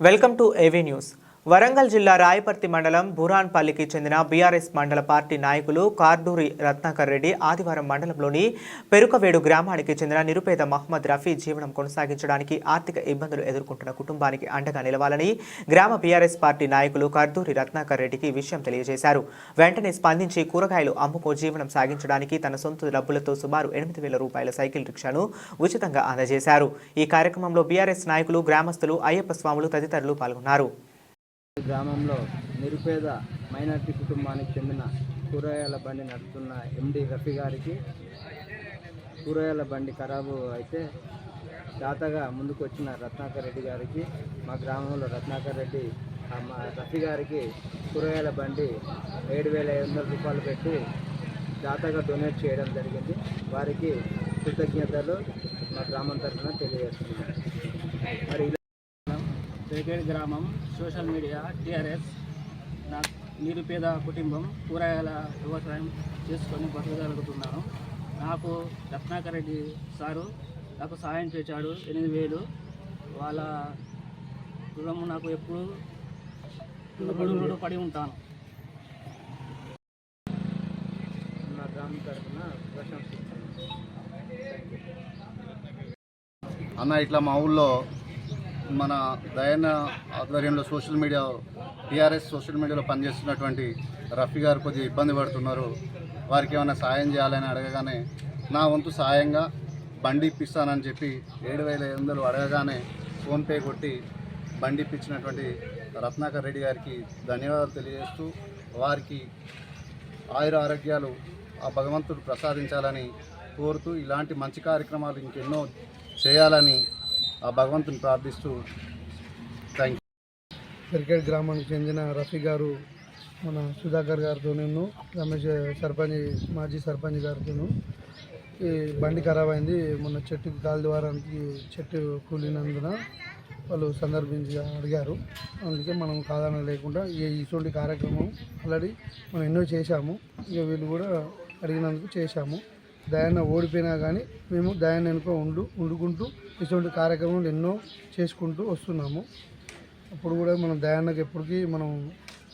Welcome to AV news Warangal జిల్లా రాయపర్తి మండలం బురాన్పల్లికి చెందిన బీఆర్ఎస్ మండల పార్టీ నాయకులు కార్డూరి రత్నాకర్ రెడ్డి ఆదివారం మండలంలోని పెరుకవేడు గ్రామానికి చెందిన నిరుపేద మహమ్మద్ రఫీ జీవనం కొనసాగించడానికి ఆర్థిక ఇబ్బందులు ఎదుర్కొంటున్న కుటుంబానికి అండగా నిలవాలని గ్రామ బీఆర్ఎస్ పార్టీ నాయకులు కార్దూరి రత్నాకర్ రెడ్డికి విషయం తెలియజేశారు. వెంటనే స్పందించి కూరగాయలు అమ్ముకో జీవనం సాగించడానికి తన సొంత డబ్బులతో సుమారు ఎనిమిది వేల రూపాయల సైకిల్ రిక్షాను ఉచితంగా అందజేశారు. ఈ కార్యక్రమంలో బీఆర్ఎస్ నాయకులు గ్రామస్తులు అయ్యప్ప స్వాములు తదితరులు పాల్గొన్నారు. గ్రామంలో నిరుపేద మైనార్టీ కుటుంబానికి చెందిన కూరగాయల బండి నడుపుతున్న ఎండి రఫీ గారికి కూరగాయల బండి ఖరాబు అయితే దాతగా ముందుకు వచ్చిన రత్నాకర్ రెడ్డి గారికి మా గ్రామంలో రత్నాకర్ రెడ్డి మా రఫీ గారికి కూరగాయల బండి ఏడు వేల ఐదు వందల రూపాయలు పెట్టి దాతగా డొనేట్ చేయడం జరిగింది. వారికి కృతజ్ఞతలు మా గ్రామం తరఫున తెలియజేస్తున్నారు మరి పేకేడ్ గ్రామం సోషల్ మీడియా టీఆర్ఎస్ నా నిరుపేద కుటుంబం కూరగాయల వ్యవసాయం చేసుకొని బతకగలుగుతున్నాను నాకు రత్నాకర్ రెడ్డి సారు నాకు సహాయం చేశాడు ఎనిమిది వేలు. వాళ్ళ రుణము నాకు ఎప్పుడు రుణపడి ఉంటాను. మా గ్రామం తరఫున ప్రశంసిస్తున్నాం అన్న ఇట్లా మా ఊళ్ళో మన దయన ఆధ్వర్యంలో సోషల్ మీడియా టీఆర్ఎస్ సోషల్ మీడియాలో పనిచేస్తున్నటువంటి రఫీ గారు కొద్దిగా ఇబ్బంది పడుతున్నారు. వారికి ఏమైనా సాయం చేయాలని అడగగానే నా వంతు సాయంగా బండి ఇప్పిస్తానని చెప్పి ఏడు వేల ఐదు వందలు అడగగానే ఫోన్పే కొట్టి బండి ఇప్పించినటువంటి రత్నాకర్ రెడ్డి గారికి ధన్యవాదాలు తెలియజేస్తూ వారికి ఆయుర ఆరోగ్యాలు ఆ భగవంతుడు ప్రసాదించాలని కోరుతూ ఇలాంటి మంచి కార్యక్రమాలు ఇంకెన్నో చేయాలని ఆ భగవంతుని ప్రార్థిస్తూ థ్యాంక్ క్రికెట్ గ్రామానికి చెందిన రఫీ గారు మన సుధాకర్ గారితో నేను రమేష్ సర్పంచ్ మాజీ సర్పంచ్ గారితోను. ఈ బండి ఖరాబ్ అయింది. మొన్న చెట్టుకి కాలు ద్వారానికి చెట్టు కూలినందున వాళ్ళు సందర్భించి అడిగారు. అందుకే మనం కాదన లేకుండా ఈ ఇటువంటి కార్యక్రమం ఆల్రెడీ మనం ఎన్నో చేశాము. ఇక వీళ్ళు కూడా అడిగినందుకు చేశాము. దయాన్న ఓడిపోయినా కానీ మేము దయాన్ని వెనుక ఉండు వండుకుంటూ ఇటువంటి కార్యక్రమాలు ఎన్నో చేసుకుంటూ వస్తున్నాము. అప్పుడు కూడా మనం దయాన్నకు ఎప్పటికీ మనం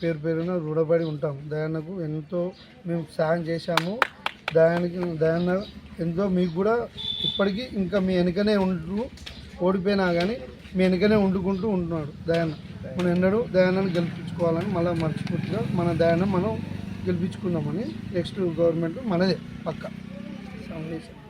పేరు పేరున రుణపడి ఉంటాం దయాన్నకు ఎంతో మేము సాయం చేశాము. దయానికి దయాన్న ఎంతో మీకు కూడా ఇప్పటికీ ఇంకా మీ వెనుకనే ఉంటూ ఓడిపోయినా కానీ మీ వెనుకనే వండుకుంటూ ఉంటున్నాడు దయాన్న మనం ఎన్నడూ దయాన్నను గెలిపించుకోవాలని మళ్ళీ మర్చిపోతుగా మన దయాన్న మనం గెలిపించుకుందామని నెక్స్ట్ గవర్నమెంట్ మనదే పక్క. On 么